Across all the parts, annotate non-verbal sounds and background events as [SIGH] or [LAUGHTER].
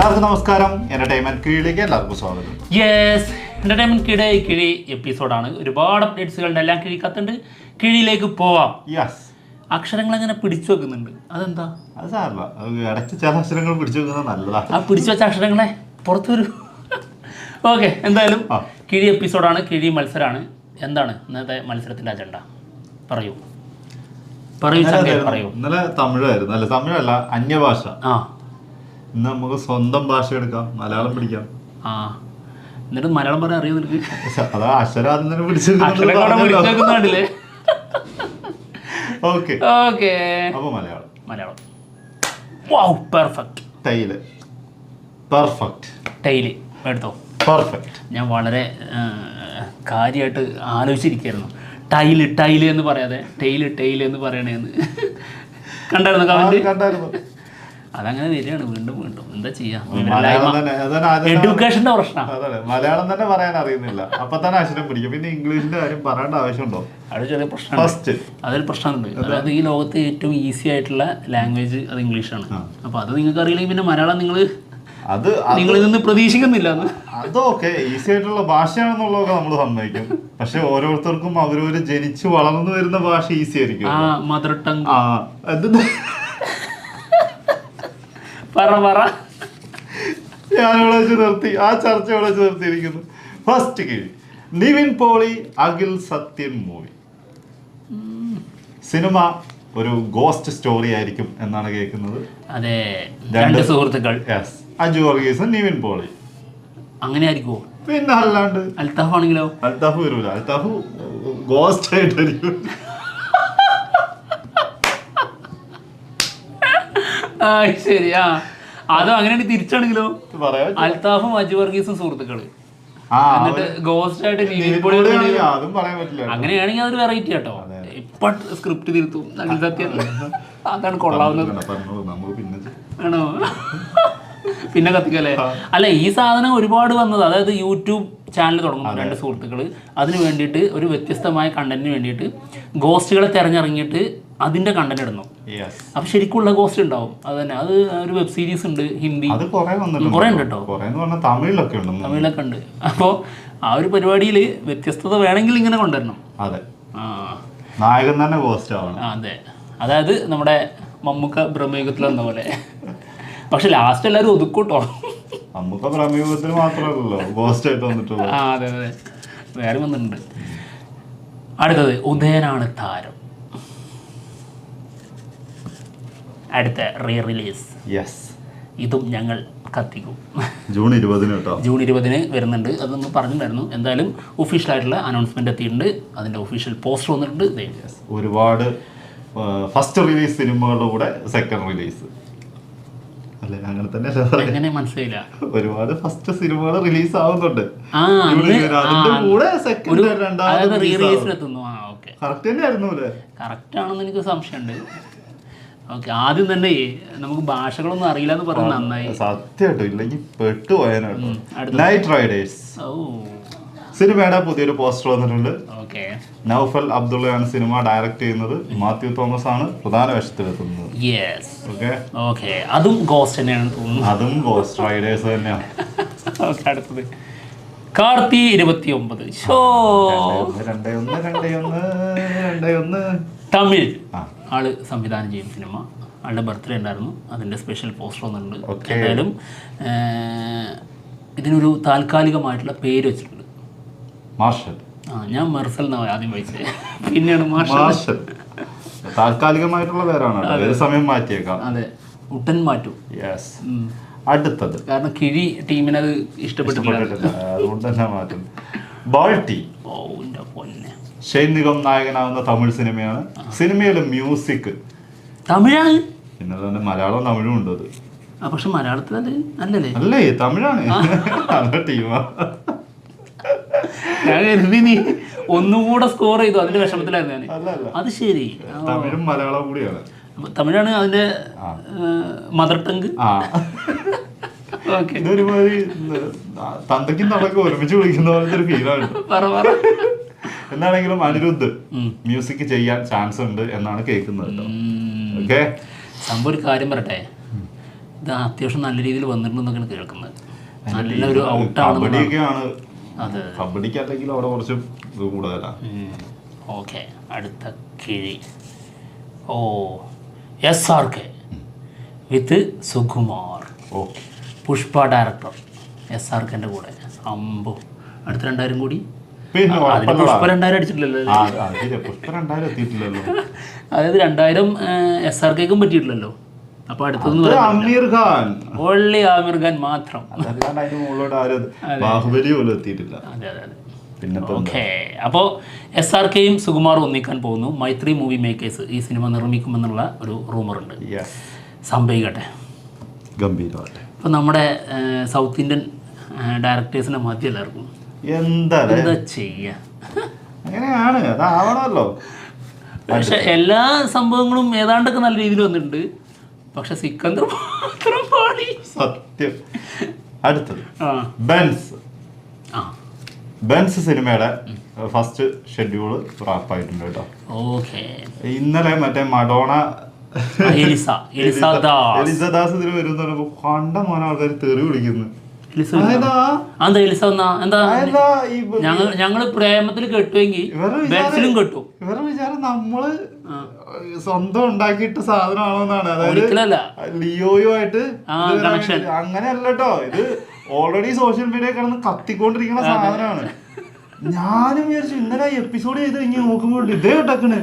എല്ലാവർക്കും നമസ്കാരം. എന്റർടൈൻമെന്റ് കീഴിലേക്ക് എല്ലാവർക്കും സ്വാഗതം. യെസ് എന്റർടൈൻമെന്റ് കിഴി കിഴി എപ്പിസോഡാണ് ഒരുപാട് അപ്ഡേറ്റ്സുകളുണ്ട് എല്ലാം കിഴിക്കത്തുണ്ട് കിഴിയിലേക്ക് പോവാം. യെസ് അക്ഷരങ്ങൾ അങ്ങനെ പിടിച്ചു വെക്കുന്നുണ്ട്? അതെന്താ? അത് സാറില്ല ഇടയ്ക്ക് ചില അക്ഷരങ്ങൾ പിടിച്ചു വെക്കുന്നത് നല്ലതാ. ആ പിടിച്ചു വെച്ച അക്ഷരങ്ങളെ പുറത്തു വരൂ ഓക്കെ എന്തായാലും. കിഴി എപ്പിസോഡാണ് കിഴി മത്സരമാണ്. എന്താണ് ഇന്നത്തെ മത്സരത്തിന്റെ അജണ്ട പറയൂ. പറയൂ പറയൂ. ഇന്നലെ തമിഴായിരുന്നു. അല്ല തമിഴല്ല അന്യഭാഷ. ആ. ഇന്ന് നമുക്ക് സ്വന്തം ഭാഷ എടുക്കാം. മലയാളം പഠിക്കാം ആ. എന്നിട്ട് മലയാളം പറയാൻ അറിയോ നിനക്ക്? അതാ അക്ഷരം ആദ്യം തന്നെ പിടിച്ചു അക്ഷരങ്ങളെ ഓക്കെ. ഓക്കെ. അപ്പൊ Malayalam. Malayalam. Wow perfect. Tile perfect. Tile എടുത്തോ. പെർഫെക്റ്റ്. ഞാൻ വളരെ കാര്യമായിട്ട് ആലോചിച്ചിരിക്കുകയായിരുന്നു. ടൈൽ ടൈൽ എന്ന് പറയാതെ ടൈൽ ടൈൽ എന്ന് പറയണേന്ന്. കണ്ടായിരുന്നു കമന്റ് കണ്ടായിരുന്നു. അതങ്ങനെ വരികയാണ്. വീണ്ടും വീണ്ടും. എന്താ ചെയ്യാ? എഡ്യൂക്കേഷന്റെ പ്രശ്നം. മലയാളം തന്നെ പറയാൻ അറിയുന്നില്ല. അപ്പൊ തന്നെ അക്ഷരം പിടിക്കും. പിന്നെ ഇംഗ്ലീഷിന്റെ കാര്യം പറയേണ്ട ആവശ്യമുണ്ടോ? അത് ചെറിയ പ്രശ്നം അതൊരു പ്രശ്നമുണ്ട്. അതായത് ഈ ലോകത്ത് ഏറ്റവും ഈസി ആയിട്ടുള്ള ലാംഗ്വേജ് അത് ഇംഗ്ലീഷാണ്. അപ്പൊ അത് നിങ്ങൾക്ക് അറിയില്ലെങ്കിൽ പിന്നെ മലയാളം നിങ്ങൾ അത് നിങ്ങളിൽ നിന്ന് പ്രതീക്ഷിക്കുന്നില്ല. അതൊക്കെ ഈസി ആയിട്ടുള്ള ഭാഷയാണെന്നുള്ളതൊക്കെ നമ്മൾ സമ്മതിക്കും. പക്ഷെ ഓരോരുത്തർക്കും അവരവര് ജനിച്ചു വളർന്നു വരുന്ന ഭാഷ ഈസി ആയിരിക്കും മദർ ടങ് ആ പറ പറ. ഞാനിവിടെ വെച്ച് നിർത്തി. ആ ചർച്ച ഇവിടെ വെച്ച് നിർത്തിയിരിക്കുന്നു. ഫസ്റ്റ് കീഴ് നിവിൻ പോളി അഖിൽ സത്യൻ മൂവി. സിനിമ ഒരു ഗോസ്റ്റ് സ്റ്റോറി ആയിരിക്കും എന്നാണ് കേൾക്കുന്നത്. അതെ രണ്ട് സുഹൃത്തുക്കൾ. യെസ് അജു വർഗീസും നിവിൻ പോളി. അങ്ങനെ ആയിരിക്കുമോ പിന്നെ അല്ലാണ്ട്? അൽത്താഫ് ആണെങ്കിലോ അൽതാഫ് വരൂല അൽതാഫ് ഗോസ്റ്റ് ആയിട്ടായിരിക്കും ആ ശരി ആ. അതും അങ്ങനെയാണ് തിരിച്ചാണെങ്കിലോ? അൽത്താഫും അജു വർഗീസും സുഹൃത്തുക്കൾ. എന്നിട്ട് ഗോസ്റ്റ് ആയിട്ട് അങ്ങനെയാണെങ്കിൽ അതൊരു വെറൈറ്റി കേട്ടോ ഇപ്പൊ സ്ക്രിപ്റ്റ് തിരുത്തും. അതാണ് കൊള്ളാവുന്നത്. ആണോ? പിന്നെ കത്തിക്കല്ലേ അല്ല? ഈ സാധനം ഒരുപാട് വന്നത് അതായത് യൂട്യൂബ് ചാനൽ തുടങ്ങും രണ്ട് സുഹൃത്തുക്കൾ അതിന് വേണ്ടിയിട്ട് ഒരു വ്യത്യസ്തമായ കണ്ടന്റിന് വേണ്ടിയിട്ട് ഗോസ്റ്റുകളെ തിരഞ്ഞിറങ്ങിയിട്ട് അതിന്റെ കണ്ടന്റ് ഇടുന്നു. അപ്പൊ ശരിക്കുള്ള കോസ്റ്റ് ഉണ്ടാവും. അത് തന്നെ. അത് ഒരു വെബ് സീരീസ് ഉണ്ട് ഹിന്ദി. കുറെ ഉണ്ട് കേട്ടോ. തമിഴിലൊക്കെ ഉണ്ടെന്ന് തമിഴിലൊക്കെ ഉണ്ട്. അപ്പോൾ ആ ഒരു പരിപാടിയിൽ വ്യത്യസ്തത വേണമെങ്കിൽ ഇങ്ങനെ കൊണ്ടുവരണം. അതെ. നായകൻ തന്നെ ഗോസ്റ്റ് ആവണം അതെ. അതായത് നമ്മുടെ മമ്മൂക്ക ബ്രഹ്മയുഗത്തിൽ വന്ന പോലെ. പക്ഷെ ലാസ്റ്റ് എല്ലാവരും ഒതുക്കൂട്ടോ. നമുക്ക് ബ്രഹ്മയുഗത്തിൽ മാത്രമല്ലല്ലോ ആയിട്ട് വന്നിട്ടുള്ളത്. അതെ അതെ. വേറെ വന്നിട്ടുണ്ട്. അടുത്തത് ഉദയനാണ് താരം. അടുത്ത റീ റിലീസ് യെസ് ഇതും ഞങ്ങൾ കത്തിക്കും. ജൂൺ ഇരുപതിന് കേട്ടോ. ജൂൺ ഇരുപതിന് വരുന്നുണ്ട്. അത് നമ്മൾ പറഞ്ഞിട്ടുണ്ടായിരുന്നു. എന്തായാലും ഒഫീഷ്യൽ ആയിട്ടുള്ള അനൗൺസ്മെന്റ് എത്തിയിട്ടുണ്ട്. അതിന്റെ ഒഫീഷ്യൽ പോസ്റ്റർ വന്നിട്ടുണ്ട്. ഒരുപാട് ഫസ്റ്റ് റിലീസ് സിനിമകളുടെ കൂടെ സെക്കൻഡ് റിലീസ് അല്ലെ? അങ്ങനെ തന്നെ? എങ്ങനെ മനസ്സിലായില്ല. ഒരുപാട് ഫസ്റ്റ് സിനിമകൾ റിലീസ് ആവുന്നുണ്ട്. കൂടെ സെക്കൻഡ് രണ്ടാമത് കറക്റ്റ് തന്നെ ആയിരുന്നു അല്ലേ? കറക്റ്റ് ആണെന്ന് എനിക്ക് സംശയമുണ്ട്. ഓക്കെ ആദ്യം തന്നെ നമുക്ക് ഭാഷകളൊന്നും അറിയില്ല എന്ന് പറഞ്ഞത് നന്നായി. സത്യമായിട്ടോ ഇല്ലെങ്കിൽ അടുത്തത്. നൈറ്റ് റൈഡേഴ്സ് സിനിമയുടെ പുതിയൊരു പോസ്റ്റർ വന്നിട്ടുണ്ട്. നൗഫൽ അബ്ദുള്ളയാണ് സിനിമ ഡയറക്ട് ചെയ്യുന്നത്. മാത്യു തോമസ് ആണ് പ്രധാന വേഷത്തിലെത്തുന്നത് ഓക്കെ. അതും ഗോസ്റ്റ് തോന്നുന്നു. അതും ഗോസ്റ്റ് റൈഡേഴ്സ് തന്നെയാണ് ഓക്കെ അടുത്തത്. കാർത്തി ഇരുപത്തി ഒമ്പത് ഷോ രണ്ടേ ഒന്ന് രണ്ടേ ഒന്ന് രണ്ടേ ഒന്ന്. തമിഴ്. ആൾ സംവിധാനം ചെയ്യും സിനിമ. ആളുടെ ബർത്ത്ഡേ ഉണ്ടായിരുന്നു. അതിന്റെ സ്പെഷ്യൽ പോസ്റ്റർ ഒന്നുണ്ട് എന്തായാലും ഇതിനൊരു താൽക്കാലികമായിട്ടുള്ള പേര് വെച്ചിട്ടുണ്ട്. മാർഷൽ. ആ ഞാൻ മെർസൽ എന്നാണ് ആദ്യം വായിച്ചത് പിന്നെയാണ് മാർഷൽ. താൽക്കാലികമായിട്ടുള്ള പേരാണ് സമയം മാറ്റിയേക്കാം. അതെ. ഉട്ടൻ മാറ്റും. യെസ് അടുത്തത്. കാരണം കിഴി ടീമിനത് ഇഷ്ടപ്പെട്ടിട്ടില്ല. ഇഷ്ടപ്പെട്ടിട്ടില്ല. അതുകൊണ്ട് തന്നെ മാറ്റും. ബാൾട്ടി ഷൈനികം നായകനാവുന്ന തമിഴ് സിനിമയാണ്. സിനിമയിലെ മ്യൂസിക്. തമിഴാണ്? പിന്നെ തന്നെ മലയാളവും തമിഴും ഉണ്ട് അത്. പക്ഷെ മലയാളത്തിൽ അല്ലല്ലേ? അല്ലേ തമിഴാണ്. ടീമാ ഞാൻ കരുതി നീ ഒന്നും സ്കോർ ചെയ്തു. അതിന്റെ വിഷമത്തിലായിരുന്നു ഞാൻ അത് ശരി. തമിഴും മലയാളവും കൂടിയാണ്. തമിഴാണ് അതിന്റെ മദർ ടങ്ക് ഇതൊരുമാതിരി തന്തയ്ക്കും നടക്കും ഒരുമിച്ച് വിളിക്കുന്ന പോലത്തെ ഒരു ഫീലാണ് എന്നാണെങ്കിലും അനിരുദ്ധ് മ്യൂസിക് ചെയ്യാൻ ചാൻസ് ഉണ്ട് എന്നാണ് കേൾക്കുന്നത് ഓക്കേ. ഓക്കെ സംഭവം ഒരു കാര്യം പറട്ടെ ഇത് അത്യാവശ്യം നല്ല രീതിയിൽ വന്നിട്ടുണ്ടെന്നൊക്കെയാണ് കേൾക്കുന്നത്. നല്ലൊരു ഔട്ടാണ് അവിടെ കുറച്ച് കൂടുതലാണ് ഓക്കെ അടുത്ത കിഴി. ഓ S R K with Sukumar. Oh. Pushpa director S R കെന്റെ കൂടെ. അമ്പോ. അടുത്ത രണ്ടായിരം കൂടി. അതിന് പുഷ്പ രണ്ടായിരം അടിച്ചിട്ടില്ലല്ലോ [LAUGHS] അതായത് രണ്ടായിരം എസ് ആർ കെക്കും പറ്റിയിട്ടില്ലല്ലോ. അപ്പൊ പറയാം അമീർ ഖാൻ. ഓൺലി ആമിർ ഖാൻ മാത്രം. ബാഹുബലി പോലും എത്തിയിട്ടില്ല. അതെ അതെ അതെ. പിന്നെ ഇപ്പൊ എന്താ? ഓക്കെ അപ്പോൾ എസ് ആർ കെയും സുകുമാറും ഒന്നിക്കാൻ പോകുന്നു. മൈത്രി മൂവി മേക്കേഴ്സ് ഈ സിനിമ നിർമ്മിക്കുമെന്നുള്ള ഒരു റൂമറുണ്ട്. ഉണ്ട് സംഭവിക്കട്ടെ. ഗംഭീരമായിട്ട് ഇപ്പം നമ്മുടെ സൗത്ത് ഇന്ത്യൻ ഡയറക്ടേഴ്സിനെ ഡയറക്ടേഴ്സിന്റെ മതി എല്ലാവർക്കും. എന്താ എന്താ ചെയ്യുക അങ്ങനെയാണ് അതാവണമല്ലോ പക്ഷെ എല്ലാ സംഭവങ്ങളും ഏതാണ്ടൊക്കെ നല്ല രീതിയിൽ വന്നിട്ടുണ്ട്. പക്ഷെ സിക്കന്ദർ മാത്രം പാടി. സത്യം. അടുത്തത്. ബെൻസ്. ബെൻസ് സിനിമയുടെ ഫസ്റ്റ് ഷെഡ്യൂൾ റാപ്പായിട്ടുണ്ട് കേട്ടോ. ഓക്കെ. ഇന്നലെ മറ്റേ മഡോണ എലിസ. എലിസ ദാസ്. എലിസദാസ് ഇതിൽ വരും പറഞ്ഞപ്പോ കണ്ട മോനെ ആൾക്കാർ തെറി വിളിക്കുന്നു. എലിസ? എന്താ എലിസ എന്നാ എന്താ? ഞങ്ങൾ ഞങ്ങൾ പ്രേമത്തിൽ കെട്ടുമെങ്കിൽ ഇവരുടെ കെട്ടും. ഇവരുടെ വിചാരം നമ്മൾ സ്വന്തം ഉണ്ടാക്കിയിട്ട സാധനമാണോന്നാണ്. അതായത് ലിയോയോ ആയിട്ട് അങ്ങനെയല്ലോ കേട്ടോ ഇത് ഓൾറെഡി സോഷ്യൽ മീഡിയ കിടന്ന് കത്തിക്കൊണ്ടിരിക്കുന്ന സാധനമാണ്. ഞാനും വിചാരിച്ചു ഇന്നലെ എപ്പിസോഡ് ചെയ്ത് കഴിഞ്ഞ് നോക്കുമ്പോൾ ഇതേ കിട്ടക്കണ്.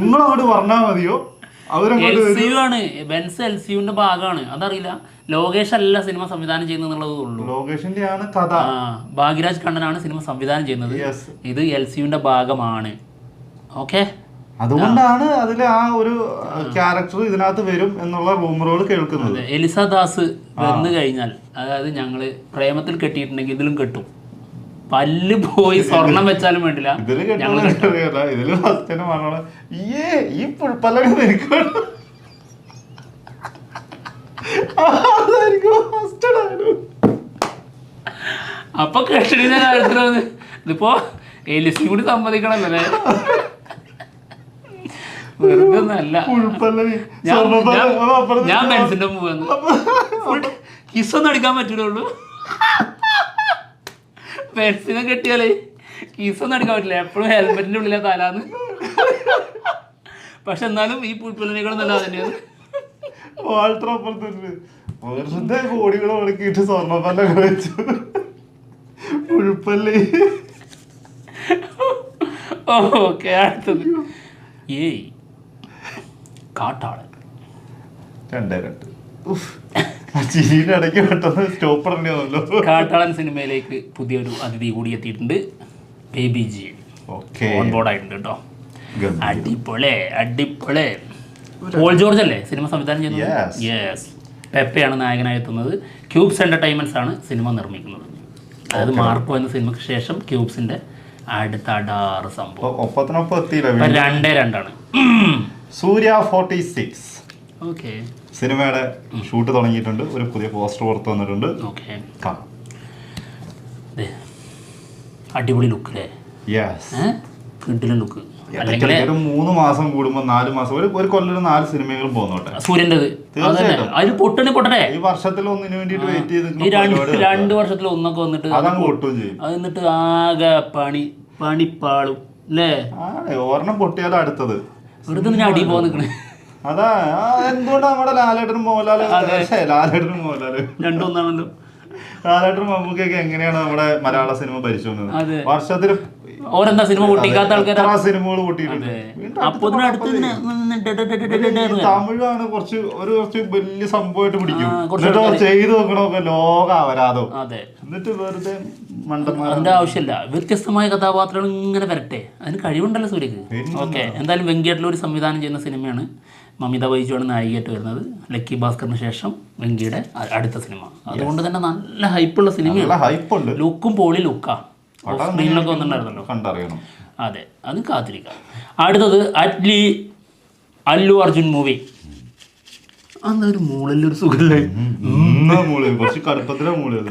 നിങ്ങൾ അങ്ങോട്ട് പറഞ്ഞാൽ മതിയോ? ആണ് ബെൻസ് എൽ സി ഭാഗമാണ്. അതറിയില്ല. ലോകേഷ് അല്ല സിനിമ സംവിധാനം ചെയ്യുന്നത് എന്നുള്ളത് ഉള്ളൂ. ലോകേഷിന്റെ ആണ് കഥ. ആ ഭാഗ്യരാജ് കണ്ണനാണ് സിനിമ സംവിധാനം ചെയ്യുന്നത്. ഇത് എൽ സി യുവിന്റെ ഭാഗമാണ്. ഓക്കെ? അതുകൊണ്ടാണ് അതിൽ ആ ഒരു ക്യാരക്ടർ ഇതിനകത്ത് വരും എന്നുള്ള റൂമറുകൾ കേൾക്കുന്നത്. എലിസ ദാസ് വന്നു കഴിഞ്ഞാൽ അതായത് ഞങ്ങൾ പ്രേമത്തിൽ കെട്ടിയിട്ടുണ്ടെങ്കിൽ ഇതിലും കെട്ടും. പല്ല് പോയി സ്വർണം വെച്ചാലും വേണ്ടില്ല. ഇതിൽ ഫസ്റ്റ് പറഞ്ഞോളെ. ഈ പുൽപ്പല്ലൊക്കെ എനിക്ക് വേണം." അതായിരിക്കും first dialogue. അപ്പൊ കെട്ടിടിന്റെ കാര്യത്തിൽ വന്ന് ഇതിപ്പോ എലിസും കൂടി സമ്മതിക്കണമല്ലേ? വെറുതെ ഒന്നല്ല. ഞാൻ സ്വർണപ്പല്ല- ഞാൻ- കിസ് ഒന്നും ബെൻസിന്റെ അടിക്കാൻ പറ്റൂലുള്ളൂ ബെൻസിനെ കെട്ടിയാലേ. കീസൊന്നും അടിക്കാൻ പറ്റില്ല. എപ്പോഴും ഹെൽമെറ്റിന്റെ ഉള്ളിലെ തലാന്ന്. പക്ഷെ എന്നാലും ഈ പുൽപ്പുലിനെക്കാളും നല്ല തന്നെയാണ് വാൾട്ടർ അപ്പുറത്ത് ഉണ്ട്. വെറുതെ കോടികൾ മുടക്കിയിട്ട് സ്വർണപ്പല്ലൊക്കെ വെച്ചു. പുഴുപ്പല്ലി ഓക്കെ അടുത്തത്. ഏയ് കാട്ടാളൻ. രണ്ടേ രണ്ട്. ചിരിയുടെ ഇടയ്ക്ക് പെട്ടെന്ന് സ്റ്റോപ്പ് ഇടണമല്ലോ കാട്ടാളൻ സിനിമയിലേക്ക് പുതിയൊരു അതിഥി കൂടി എത്തിയിട്ടുണ്ട്. Baby G. Okay. On board ആയിട്ടുണ്ട് കേട്ടോ അടിപൊളി അടിപൊളി. പോൾ ജോർജ് അല്ലേ സിനിമ സംവിധാനം ചെയ്യുന്നത്? യെസ് പെപ്പയാണ് നായകനായി എത്തുന്നത്. ക്യൂബ്സ് എന്റർടൈൻമെന്റ്സ് ആണ് സിനിമ നിർമ്മിക്കുന്നത്. അതായത് മാർക്കോ എന്ന സിനിമയ്ക്ക് ശേഷം ക്യൂബ്സിന്റെ അടുത്ത അടാറ് സംഭവം ഒപ്പത്തിനൊപ്പം എത്തിയില്ല രണ്ടേ രണ്ടാണ്. Suriya forty six. സിനിമയുടെ ഷൂട്ട് തുടങ്ങിയിട്ടുണ്ട്. ഒരു പുതിയ പോസ്റ്റർ പുറത്ത് വന്നിട്ടുണ്ട്. കാണാം. അടിപൊളി ലുക്ക് അല്ലേ ലുക്ക് മൂന്ന് മാസം കൂടുമ്പോ നാല് മാസം ഒരു ഒരു കൊല്ലം നാല് സിനിമകളും പോന്നോട്ടെ സൂര്യന്റെത്. അതന്നെ തീർച്ചയായിട്ടും. പൊട്ടണേ ഈ വർഷത്തിൽ ഒന്നിനു വേണ്ടിട്ട് വെയിറ്റ് ചെയ്ത് രണ്ട് വർഷത്തിൽ ഒന്നൊക്കെ വന്നിട്ട് അതങ്ങ് പൊട്ടുകയും ചെയ്യും. അത് എന്നിട്ട് ആകെ പണി പണിപ്പാളും അല്ലേ ഒരെണ്ണം പൊട്ടിയാലും അടുത്തത്. വെറുതെ അടി പോകാൻ നിൽക്കണേ അതാ ആ, എന്തുകൊണ്ടാ നമ്മുടെ ലാലേട്ടനും മോഹൻലാൽ ശ്ശേ, ലാലേട്ടനും മോഹൻലാൽ. രണ്ടും ഒന്നാണല്ലോ ലാലേട്ടനും മമ്മൂക്കൊക്കെ എങ്ങനെയാണ് നമ്മുടെ മലയാള സിനിമ. വർഷത്തിൽ ഓരെന്താ സിനിമ പൊട്ടിക്കാത്ത സിനിമകൾ പൊട്ടിയിട്ടുണ്ട് തമിഴാണ് കുറച്ച് ഒരു കുറച്ച് വലിയ സംഭവമായിട്ട് പിടിക്കും. എന്നിട്ട് ചെയ്തു നോക്കണമൊക്കെ ലോക അപരാധം എന്നിട്ട് വെറുതെ മണ്ടന്മാർ അതിന്റെ ആവശ്യമില്ല. വ്യത്യസ്തമായ കഥാപാത്രങ്ങൾ ഇങ്ങനെ വരട്ടെ. അതിന് കഴിവുണ്ടല്ലോ സൂര്യക്ക്. ഓക്കെ. എന്തായാലും വെങ്കിയേട്ടിൽ ഒരു സംവിധാനം ചെയ്യുന്ന സിനിമയാണ്. മമിത ബൈജുവാണ് നായികയായിട്ട് വരുന്നത്. ലക്കി ഭാസ്കറിന് ശേഷം വെങ്കിയുടെ അടുത്ത സിനിമ. അതുകൊണ്ട് തന്നെ നല്ല ഹൈപ്പുള്ള സിനിമയാണ് ഉണ്ട് ലുക്കും പോളി ലുക്കാ. സ്ക്രീനിലൊക്കെ വന്നിട്ടുണ്ടായിരുന്നല്ലോ. കണ്ടറിയണം. അതെ അത് കാത്തിരിക്കാം. അടുത്തത് അറ്റ്ലി അല്ലു അർജുൻ മൂവി അന്നൊരു മൂളല്ലൊരു അത്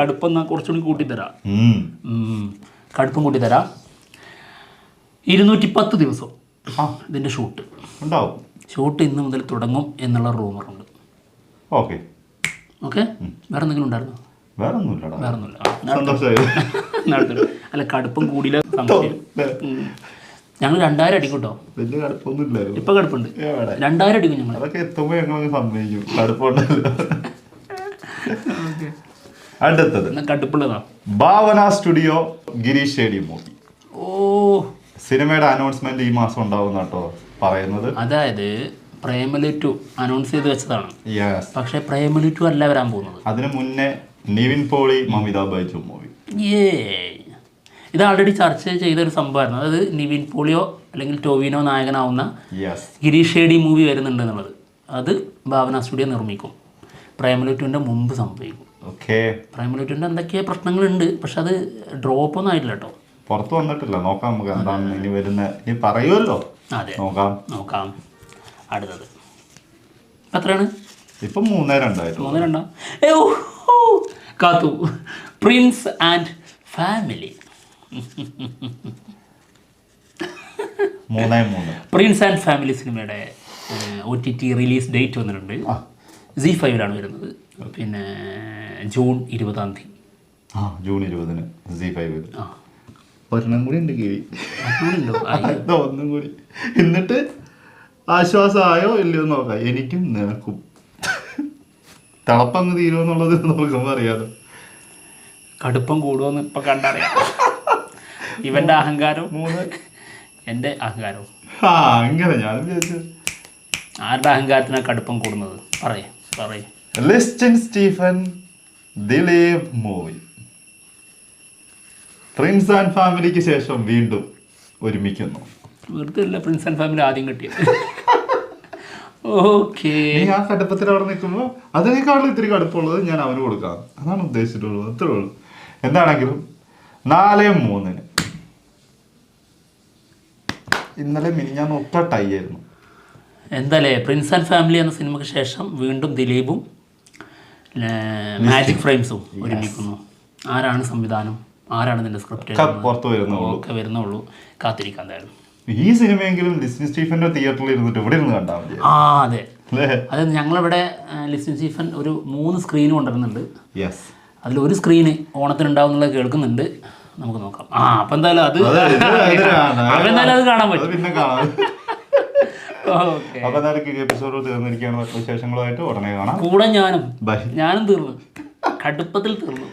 കടുപ്പം കുറച്ചുകൂടി കൂട്ടിത്തരാം. കടുപ്പം കൂട്ടിത്തരാം. ഇരുന്നൂറ്റി പത്ത് ദിവസം ആ. ഇതിന്റെ ഷൂട്ട്. ഉണ്ടാവും. ഷൂട്ട് ഇന്ന് മുതൽ തുടങ്ങും എന്നുള്ള റൂമറുണ്ട് ഓക്കെ ഓക്കെ വേറെ എന്തെങ്കിലും ഉണ്ടായിരുന്നു? വേറെ വേറെ ഒന്നുമില്ല. [LAUGHS] അല്ല കടുപ്പം കൂടിയില്ല സംശയം. [LAUGHS] ഞങ്ങൾ രണ്ടായിരം അടിക്കും കേട്ടോ. വലിയ കടുപ്പൊന്നും ഇല്ലായിരുന്നു. ഇപ്പൊ കടുപ്പുണ്ട്. രണ്ടായിരം അടിക്കും ഞങ്ങൾ അതൊക്കെ എത്തുമ്പോ ഞങ്ങൾ സമ്മതിക്കും. കടുപ്പുണ്ടല്ലോ [LAUGHS] അടുത്തത്. എന്നാ കടുപ്പുള്ളതാ. Bhavana studio Girish A D movie. ഓ സിനിമയുടെ അനൗൺസ്മെന്റ് ഈ മാസം ഉണ്ടാവും കേട്ടോ പറയുന്നത്. അതായത് പ്രേമലി ടു അനൗൺസ് ചെയ്ത് വെച്ചതാണ്. പക്ഷെ പ്രേമലു ടു അല്ല വരാൻ പോകുന്നത്. അതിനു മുന്നേ നിവിൻ പോളി മമിത ബൈജു മൂവി. ഏ ഇത് ആൾറെഡി ചർച്ച ചെയ്ത ഒരു സംഭവമായിരുന്നു. അതായത് നിവിൻ പോളിയോ അല്ലെങ്കിൽ ടോവിനോ നായകനാവുന്ന ഗിരീഷ് ഷേഡി മൂവി വരുന്നുണ്ട് എന്നുള്ളത്. അത് ഭാവന സ്റ്റുഡിയോ നിർമ്മിക്കും. പ്രേമലുറ്റുവിന്റെ മുമ്പ് സംഭവിക്കും. ഓക്കെ പ്രേമലുറ്റുവിന്റെ എന്തൊക്കെയോ പ്രശ്നങ്ങളുണ്ട്. പക്ഷെ അത് ഡ്രോപ്പ് ഒന്നും ആയിട്ടില്ല കേട്ടോ. പുറത്തു വന്നിട്ടില്ല. നോക്കാം നമുക്ക് എന്താണ് ഇനി വരുന്ന ഇനി പറയുമല്ലോ. നോക്കാം. നോക്കാം. അടുത്തത്. ഇപ്പം എത്രയാണ്? ഇപ്പൊ മൂന്നേ രണ്ടായിട്ടുള്ളൂ മൂന്ന് രണ്ടാ? കാത്തു. പ്രിൻസ് ആൻഡ് ഫാമിലി മൂന്നേ മൂന്ന്. പ്രിൻസ് ആൻഡ് ഫാമിലി സിനിമയുടെ O T T release date വന്നിട്ടുണ്ട്. സി ഫൈവിലാണ് വരുന്നത്. പിന്നെ ജൂൺ ഇരുപതാം തീയതി. ആ ജൂൺ ഇരുപതിന് സി ഫൈവിൽ ആ. ഒരെണ്ണം കൂടി ഉണ്ട് കിവി. [LAUGHS] ഒന്നും കൂടി. എന്നിട്ട് ആശ്വാസമായോ ഇല്ലയോ നോക്കാം. എനിക്കും നിനക്കും. തിളപ്പങ്ങ് തീരുമെന്നുള്ളത് നോക്കുമ്പോൾ അറിയാലോ. കടുപ്പം കൂടുമെന്ന് ഇപ്പൊ കണ്ടറിയാം. ഇവന്റെ അഹങ്കാരം. മൂന്ന്. എന്റെ അഹങ്കാരവും. ആ അങ്ങനെ ഞാൻ വിചാരിച്ചു. ആരുടെ അഹങ്കാരത്തിനാ കടുപ്പം കൂടുന്നത്? പറയേ പറയേ. Listin Stephen Dileep movie. Prince and ഫാമിലിക്ക് ശേഷം വീണ്ടും ഒരുമിക്കുന്നു. വെറുതെ അല്ല പ്രിൻസ് ആൻഡ് ഫാമിലി ആദ്യം കിട്ടിയത്. ഓക്കേ നീ ആ കടുപ്പത്തിൽ അവിടെ നിൽക്കുമ്പോൾ അതിനേക്കാളും ഇത്തിരി കടുപ്പുള്ളത് ഞാൻ അവന് കൊടുക്കാം. അതാണ് ഉദ്ദേശിച്ചിട്ടുള്ളത്. അത്രേ ഉള്ളൂ. എന്താണെങ്കിലും നാല് മൂന്നിന്. ഇന്നലെ മിനിഞ്ഞാൻ ഒറ്റ ടൈ ആയിരുന്നു. എന്തായാലേ പ്രിൻസ് ആൻഡ് ഫാമിലി എന്ന സിനിമയ്ക്ക് ശേഷം വീണ്ടും ദിലീപും മാജിക് ഫ്രെയിംസും ഒരുമിക്കുന്നു. ആരാണ് സംവിധാനം? ആരാണ് നിന്റെ സ്ക്രിപ്റ്റ് പുറത്ത് വരുന്നുള്ളൂ ഒക്കെ വരുന്നുള്ളൂ കാത്തിരിക്കാൻ എന്തായാലും ഈ സിനിമയെങ്കിലും ലിസ്റ്റിൻ സ്റ്റീഫന്റെ തിയേറ്ററിൽ ഇരുന്നിട്ട് ഇവിടെ ഇരുന്ന് കണ്ടാൽ മതി. ആ അതെ. അതെ ഞങ്ങളിവിടെ ലിസ്റ്റിൻ സ്റ്റീഫൻ ഒരു മൂന്ന് സ്ക്രീൻ കൊണ്ടുവരുന്നുണ്ട്. യെസ് അതിൽ ഒരു സ്ക്രീന് ഓണത്തിന് ഉണ്ടാവും എന്നുള്ളത് കേൾക്കുന്നുണ്ട്. നമുക്ക് നോക്കാം. ആ അപ്പം എന്തായാലും അത് [LAUGHS] അപ്പം എന്തായാലും അത് കാണാൻ പറ്റും. പിന്നെ കാണാം. അപ്പൊ എന്തായാലും എപ്പിസോഡ് തീർന്നിരിക്കുകയാണ്. വിശേഷങ്ങളുമായിട്ട് ഉടനെ കാണാം. കൂടെ ഞാനും. ഞാനും തീർന്നു. കടുപ്പത്തിൽ തീർന്നു.